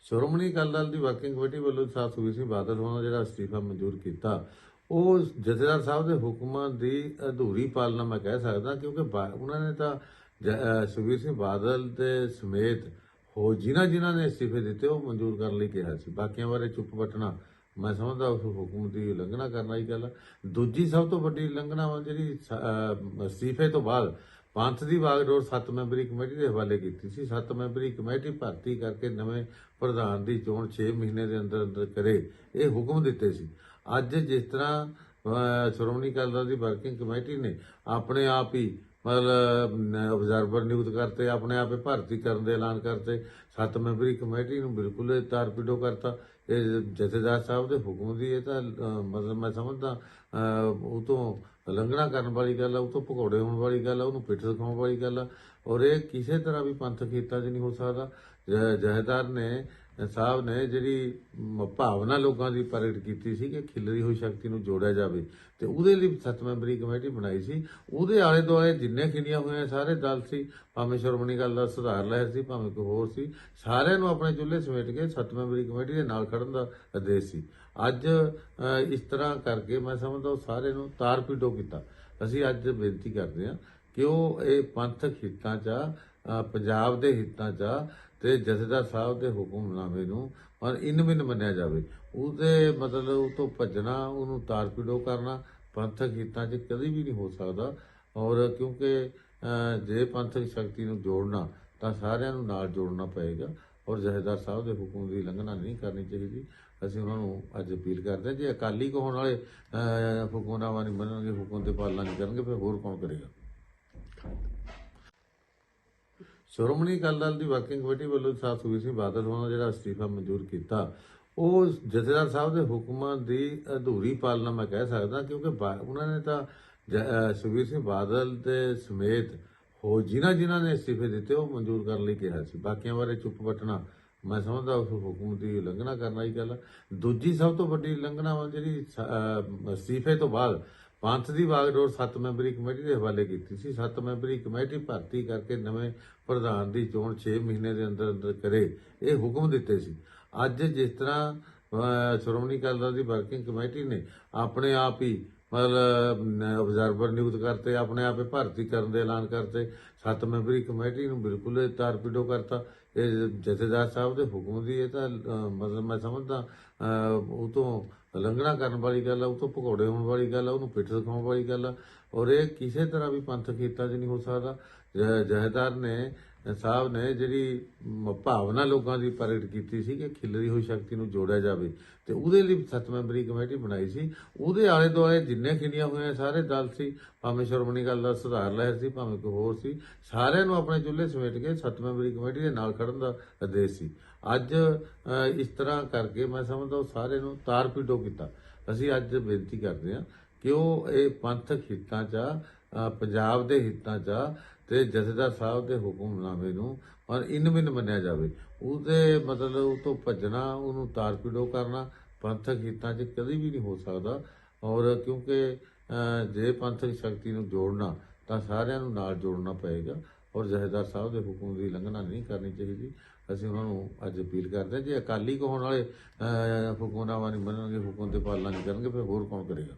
ਸ਼੍ਰੋਮਣੀ ਅਕਾਲੀ ਦਲ ਦੀ working committee ਵੱਲੋਂ ਸਾਹਿਬ ਸੁਖਬੀਰ ਸਿੰਘ ਬਾਦਲ ਹੋਣਾ ਜਿਹੜਾ ਅਸਤੀਫਾ ਮਨਜ਼ੂਰ ਕੀਤਾ, ਉਹ ਜਥੇਦਾਰ ਸਾਹਿਬ ਦੇ ਹੁਕਮਾਂ ਦੀ ਅਧੂਰੀ ਪਾਲਣਾ ਮੈਂ ਕਹਿ ਸਕਦਾ ਕਿਉਂਕਿ ਬਾ- ਉਹਨਾਂ ਨੇ ਤਾਂ ਜ- ਸੁਖਬੀਰ ਸਿੰਘ ਬਾਦਲ ਦੇ ਸਮੇਤ ਹੋ ਜਿਨ੍ਹਾਂ ਜਿਨ੍ਹਾਂ ਨੇ ਅਸਤੀਫੇ ਦਿੱਤੇ ਉਹ ਮਨਜ਼ੂਰ ਕਰਨ ਲਈ ਕਿਹਾ ਸੀ ਬਾਕੀਆਂ ਬਾਰੇ ਚੁੱਪ ਬਟਣਾ ਮੈਂ ਸਮਝਦਾ ਉਸ ਹੁਕਮ ਦੀ ਉਲੰਘਣਾ ਕਰਨ ਵਾਲੀ ਗੱਲ ਆ। ਦੂਜੀ ਸਭ ਤੋਂ ਵੱਡੀ ਉਲੰਘਣਾ ਵਾ ਜਿਹੜੀ ਅਸਤੀਫੇ ਤੋਂ ਬਾਅਦ ਪੰਥ ਦੀ ਬਾਗਡੋਰ ਸੱਤ ਮੈਂਬਰੀ ਕਮੇਟੀ ਦੇ ਹਵਾਲੇ ਕੀਤੀ ਸੀ। ਸੱਤ ਮੈਂਬਰੀ ਕਮੇਟੀ ਭਰਤੀ ਕਰਕੇ ਨਵੇਂ ਪ੍ਰਧਾਨ ਦੀ ਚੋਣ 6 ਮਹੀਨੇ ਦੇ ਅੰਦਰ ਅੰਦਰ ਕਰੇ, ਇਹ ਹੁਕਮ ਦਿੱਤੇ ਸੀ। ਅੱਜ ਜਿਸ ਤਰ੍ਹਾਂ ਸ਼੍ਰੋਮਣੀ ਅਕਾਲੀ ਦਲ ਦੀ ਵਰਕਿੰਗ ਕਮੇਟੀ ਨੇ ਆਪਣੇ ਆਪ ਹੀ ਮਤਲਬ ਆਬਜ਼ਰਵਰ ਨਿਯੁਕਤ ਕਰਤੇ, ਆਪਣੇ ਆਪੇ ਭਰਤੀ ਕਰਨ ਦੇ ਐਲਾਨ ਕਰਤੇ। ਸੱਤ ਮੈਂਬਰੀ ਕਮੇਟੀ ਨੂੰ ਬਿਲਕੁਲ ਹੀ ਤਾਰਪੀਡੋ ਕਰਤਾ। ਇਹ ਜਥੇਦਾਰ ਸਾਹਿਬ ਦੇ ਹੁਕਮ ਦੀ ਇਹ ਤਾਂ ਮਤਲਬ ਮੈਂ ਸਮਝਦਾ ਉਹ ਤੋਂ ਉਲੰਘਣਾ ਕਰਨ ਵਾਲੀ ਗੱਲ ਆ, ਉਹ ਤੋਂ ਭਗੌੜੇ ਹੋਣ ਵਾਲੀ ਗੱਲ ਆ, ਉਹਨੂੰ ਪਿੱਠ ਦਿਖਾਉਣ ਵਾਲੀ ਗੱਲ ਆ। ਔਰ ਇਹ ਕਿਸੇ ਤਰ੍ਹਾਂ ਵੀ ਪੰਥਕ ਕੀਤਾ 'ਚ ਨਹੀਂ ਹੋ ਸਕਦਾ। ਜ- ਜਥੇਦਾਰ ਨੇ, ਸਾਹਿਬ ਨੇ ਜਿਹੜੀ ਭਾਵਨਾ ਲੋਕਾਂ ਦੀ ਪ੍ਰਗਟ ਕੀਤੀ ਸੀ ਕਿ ਖਿਲਰੀ ਹੋਈ ਸ਼ਕਤੀ ਨੂੰ ਜੋੜਿਆ ਜਾਵੇ, ਤੇ ਉਹਦੇ ਲਈ ਸੱਤ ਮੈਂਬਰੀ ਕਮੇਟੀ ਬਣਾਈ ਸੀ। ਉਹਦੇ ਆਲੇ ਦੁਆਲੇ ਜਿੰਨੇ ਖਿੰਡੀਆਂ ਹੋਈਆਂ, ਸਾਰੇ ਦਲ ਸੀ, ਭਾਵੇਂ ਸ਼੍ਰੋਮਣੀ ਗੱਲ ਦਾ ਸੁਧਾਰ ਲਹਿਰ ਸੀ, ਭਾਵੇਂ ਕੋਈ ਹੋਰ ਸੀ, ਸਾਰਿਆਂ ਨੂੰ ਆਪਣੇ ਚੁੱਲ੍ਹੇ ਸਮੇਟ ਕੇ ਸੱਤ ਮੈਂਬਰੀ ਕਮੇਟੀ ਦੇ ਨਾਲ ਖੜਨ ਦਾ ਆਦੇਸ਼ ਸੀ। ਅੱਜ ਇਸ ਤਰ੍ਹਾਂ ਕਰਕੇ ਮੈਂ ਸਮਝਦਾ ਉਹ ਸਾਰੇ ਨੂੰ ਤਾਰ ਪੀਟੋ ਕੀਤਾ। ਅਸੀਂ ਅੱਜ ਬੇਨਤੀ ਕਰਦੇ ਹਾਂ ਕਿ ਉਹ ਇਹ ਪੰਥਕ ਹਿੱਤਾਂ 'ਚ ਆ, ਪੰਜਾਬ ਦੇ ਹਿੱਤਾਂ 'ਚ ਆ ਤੇ ਜਥੇਦਾਰ ਸਾਹਿਬ ਦੇ ਹੁਕਮਨਾਮੇ ਨੂੰ ਔਰ ਇਨਮਿਨ ਮੰਨਿਆ ਜਾਵੇ। ਉਹਦੇ ਮਤਲਬ ਉਹ ਤੋਂ ਭੱਜਣਾ ਉਹਨੂੰ ਤਾਰਪੀਡੋ ਕਰਨਾ ਪੰਥਕ ਹਿੱਤਾਂ 'ਚ ਕਦੀ ਵੀ ਨਹੀਂ ਹੋ ਸਕਦਾ। ਔਰ ਕਿਉਂਕਿ ਜੇ ਪੰਥਕ ਸ਼ਕਤੀ ਨੂੰ ਜੋੜਨਾ ਤਾਂ ਸਾਰਿਆਂ ਨੂੰ ਨਾਲ ਜੋੜਨਾ ਪਏਗਾ। ਔਰ ਜਥੇਦਾਰ ਸਾਹਿਬ ਦੇ ਹੁਕਮ ਦੀ ਉਲੰਘਣਾ ਨਹੀਂ ਕਰਨੀ ਚਾਹੀਦੀ। ਅਸੀਂ ਉਹਨਾਂ ਨੂੰ ਅੱਜ ਅਪੀਲ ਕਰਦੇ ਹਾਂ, ਜੇ ਅਕਾਲੀ ਕੋ ਹੋਣ ਵਾਲੇ ਹੁਕਮਨਾਮਾ ਨਹੀਂ ਮੰਨਣਗੇ, ਹੁਕਮ ਤੇ ਪਾਲਣਾ ਨਹੀਂ ਕਰਨਗੇ, ਫਿਰ ਹੋਰ ਕੌਣ ਕਰੇਗਾ? ਸ਼੍ਰੋਮਣੀ ਅਕਾਲੀ ਦਲ ਦੀ ਵਰਕਿੰਗ ਕਮੇਟੀ ਵੱਲੋਂ ਸਾਹਿਬ ਸੁਖਬੀਰ ਸਿੰਘ ਬਾਦਲ ਹੋਣਾ ਜਿਹੜਾ ਅਸਤੀਫਾ ਮਨਜ਼ੂਰ ਕੀਤਾ, ਉਹ ਜਥੇਦਾਰ ਸਾਹਿਬ ਦੇ ਹੁਕਮਾਂ ਦੀ ਅਧੂਰੀ ਪਾਲਣਾ ਮੈਂ ਕਹਿ ਸਕਦਾ, ਕਿਉਂਕਿ ਬਾ- ਉਹਨਾਂ ਨੇ ਤਾਂ ਜ- ਸੁਖਬੀਰ ਸਿੰਘ ਬਾਦਲ ਦੇ ਸਮੇਤ ਉਹ ਜਿਨ੍ਹਾਂ ਜਿਨ੍ਹਾਂ ਨੇ ਅਸਤੀਫੇ ਦਿੱਤੇ, ਉਹ ਮਨਜ਼ੂਰ ਕਰਨ ਲਈ ਕਿਹਾ ਸੀ। ਬਾਕੀਆਂ ਬਾਰੇ ਚੁੱਪ ਬਟਣਾ ਮੈਂ ਸਮਝਦਾ ਉਸ ਹੁਕਮ ਦੀ ਉਲੰਘਣਾ ਕਰਨ ਵਾਲੀ ਗੱਲ ਆ। ਦੂਜੀ ਸਭ ਤੋਂ ਵੱਡੀ ਉਲੰਘਣਾ ਵਾ ਜਿਹੜੀ ਅਸਤੀਫੇ ਤੋਂ ਬਾਅਦ ਪੰਥ ਦੀ ਬਾਗਡੋਰ ਸੱਤ ਮੈਂਬਰੀ ਕਮੇਟੀ ਦੇ ਹਵਾਲੇ ਕੀਤੀ ਸੀ। ਸੱਤ ਮੈਂਬਰੀ ਕਮੇਟੀ ਭਰਤੀ ਕਰਕੇ ਨਵੇਂ ਪ੍ਰਧਾਨ ਦੀ ਚੋਣ 6 ਮਹੀਨੇ ਦੇ ਅੰਦਰ ਅੰਦਰ ਕਰੇ, ਇਹ ਹੁਕਮ ਦਿੱਤੇ ਸੀ। ਅੱਜ ਜਿਸ ਤਰ੍ਹਾਂ ਸ਼੍ਰੋਮਣੀ ਅਕਾਲੀ ਦਲ ਦੀ ਵਰਕਿੰਗ ਕਮੇਟੀ ਨੇ ਆਪਣੇ ਆਪ ਹੀ ਮਤਲਬ ਆਬਜ਼ਰਵਰ ਨਿਯੁਕਤ ਕਰਤੇ, ਆਪਣੇ ਆਪੇ ਭਰਤੀ ਕਰਨ ਦੇ ਐਲਾਨ ਕਰਤੇ। ਸੱਤ ਮੈਂਬਰੀ ਕਮੇਟੀ ਨੂੰ ਬਿਲਕੁਲ ਹੀ ਤਾਰਪੀਡੋ ਕਰਤਾ। ਇਹ ਜਥੇਦਾਰ ਸਾਹਿਬ ਦੇ ਹੁਕਮ ਦੀ ਇਹ ਤਾਂ ਮਤਲਬ ਮੈਂ ਸਮਝਦਾ ਉਹ ਤੋਂ ਉਲੰਘਣਾ ਕਰਨ ਵਾਲੀ ਗੱਲ ਆ, ਉਹ ਤੋਂ ਭਗੌੜੇ ਹੋਣ ਵਾਲੀ ਗੱਲ ਆ, ਉਹਨੂੰ ਪਿੱਠ ਦਿਖਾਉਣ ਵਾਲੀ ਗੱਲ ਆ। ਔਰ ਇਹ ਕਿਸੇ ਤਰ੍ਹਾਂ ਵੀ ਪੰਥਕ ਕੀਤਾ 'ਚ ਨਹੀਂ ਹੋ ਸਕਦਾ। ਜ- ਜਥੇਦਾਰ ਨੇ ਸਾਹਿਬ ਨੇ ਜਿਹੜੀ ਮ- ਭਾਵਨਾ ਲੋਕਾਂ ਦੀ ਪ੍ਰਗਟ ਕੀਤੀ ਸੀ ਕਿ ਖਿਲਰੀ ਹੋਈ ਸ਼ਕਤੀ ਨੂੰ ਜੋੜਿਆ ਜਾਵੇ ਤੇ ਉਹਦੇ ਲਈ ਸੱਤ ਮੈਂਬਰੀ ਕਮੇਟੀ ਬਣਾਈ ਸੀ। ਉਹਦੇ ਆਲੇ ਦੁਆਲੇ ਜਿੰਨੇ ਖਿੰਡੀਆਂ ਹੋਈਆਂ ਸਾਰੇ ਦਲ ਸੀ। ਭਾਵੇਂ ਸ਼੍ਰੋਮਣੀ ਗੱਲ ਦਾ ਸੁਧਾਰ ਲਹਿਰ ਸੀ ਭਾਵੇਂ ਕੋਈ ਹੋਰ ਸੀ। ਸਾਰਿਆਂ ਨੂੰ ਆਪਣੇ ਚੁੱਲ੍ਹੇ ਸਮੇਟ ਕੇ ਸੱਤ ਮੈਂਬਰੀ ਕਮੇਟੀ ਦੇ ਨਾਲ ਖੜਨ ਦਾ ਆਦੇਸ਼ ਸੀ। ਅੱਜ ਇਸ ਤਰ੍ਹਾਂ ਕਰਕੇ ਮੈਂ ਸਮਝਦਾ ਉਹ ਸਾਰੇ ਨੂੰ ਤਾਰ ਪੀਟੋ ਕੀਤਾ। ਅਸੀਂ ਅੱਜ ਬੇਨਤੀ ਕਰਦੇ ਹਾਂ ਕਿ ਉਹ ਇਹ ਪੰਥਕ ਹਿੱਤਾਂ 'ਚ ਆ, ਪੰਜਾਬ ਦੇ ਹਿੱਤਾਂ 'ਚ ਆ ਤੇ ਜਥੇਦਾਰ ਸਾਹਿਬ ਦੇ ਹੁਕਮਨਾਮੇ ਨੂੰ ਔਰ ਇਨਮਿਨ ਮੰਨਿਆ ਜਾਵੇ। ਉਹਦੇ ਮਤਲਬ ਉਹ ਤੋਂ ਭੱਜਣਾ, ਉਹਨੂੰ ਤਾਰਪੀਡੋ ਕਰਨਾ, ਪੰਥਕ ਹਿੱਤਾਂ 'ਚ ਕਦੀ ਵੀ ਨਹੀਂ ਹੋ ਸਕਦਾ। ਔਰ ਕਿਉਂਕਿ ਜੇ ਪੰਥਕ ਸ਼ਕਤੀ ਨੂੰ ਜੋੜਨਾ, ਤਾਂ ਸਾਰਿਆਂ ਨੂੰ ਨਾਲ ਜੋੜਨਾ ਪਏਗਾ। ਔਰ ਜਥੇਦਾਰ ਸਾਹਿਬ ਦੇ ਹੁਕਮ ਦੀ ਉਲੰਘਣਾ ਨਹੀਂ ਕਰਨੀ ਚਾਹੀਦੀ। ਅਸੀਂ ਉਹਨਾਂ ਨੂੰ ਅੱਜ ਅਪੀਲ ਕਰਦੇ ਹਾਂ, ਜੇ ਅਕਾਲੀ ਕੋ ਹੋਣ ਵਾਲੇ ਹੁਕਮਨਾਮਾ ਨਹੀਂ ਮੰਨਣਗੇ, ਹੁਕਮ ਤੇ ਪਾਲਣਾ ਨਹੀਂ ਕਰਨਗੇ, ਫਿਰ ਹੋਰ ਕੌਣ ਕਰੇਗਾ?